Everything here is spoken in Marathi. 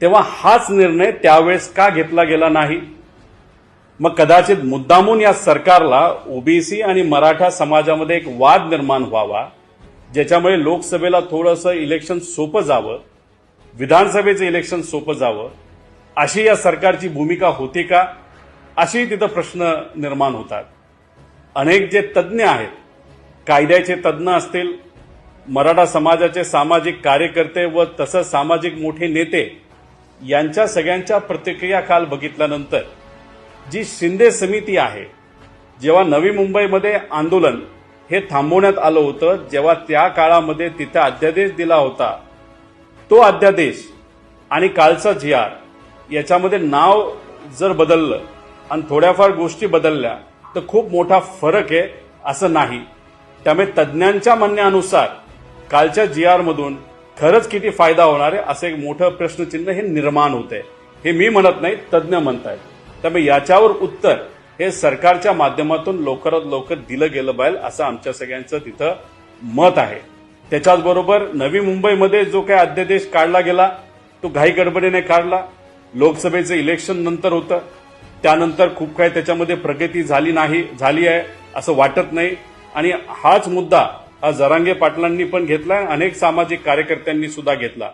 तेव्हा हाच निर्णय त्यावेळेस का घेतला गेला नाही? मग कदाचित मुद्दामून या सरकारला ओबीसी आणि मराठा समाजामध्ये एक वाद निर्माण व्हावा ज्याच्यामुळे लोकसभेला थोडंसं इलेक्शन सोपं जावं विधानसभेचं इलेक्शन सोपं जावं अशी या सरकारची भूमिका होती का? अशी तिथं प्रश्न निर्माण होतात. अनेक जे तज्ज्ञ आहेत कायद्याचे तज्ज्ञ असतील मराठा समाजाचे सामाजिक कार्यकर्ते व तसंच सामाजिक मोठे नेते यांच्या सगळ्यांच्या प्रतिक्रिया काल बघितल्यानंतर जी शिंदे समिती आहे जेव्हा नवी मुंबईमध्ये आंदोलन हे थांबवण्यात आलं होतं जेव्हा त्या काळामध्ये तिथे अध्यादेश दिला होता तो अध्यादेश आणि कालचा जी आर याच्यामध्ये नाव जर बदललं आणि थोड्याफार गोष्टी बदलल्या तर खूप मोठा फरक आहे असं नाही. त्यामुळे तज्ज्ञांच्या म्हणण्यानुसार कालच्या जी आरमधून खरंच किती फायदा होणार आहे असं एक मोठं प्रश्नचिन्ह हे निर्माण होते हे मी म्हणत नाही तज्ज्ञ म्हणतायत. त्यामुळे याच्यावर उत्तर हे सरकारच्या माध्यमातून लवकरात लवकर दिलं गेलं पाहिजे असं आमच्या सगळ्यांचं तिथं मत आहे. त्याच्याचबरोबर नवी मुंबईमध्ये जो काही अध्यादेश काढला गेला तो घाई गडबडीने काढला. लोकसभेचं इलेक्शन नंतर होतं. त्यानंतर खूप काही त्याच्यामध्ये प्रगती झाली नाही झाली आहे असं वाटत नाही. आणि हाच मुद्दा हा जरांगे पाटलांनी पण घेतला अनेक सामाजिक कार्यकर्त्यांनी सुद्धा घेतला.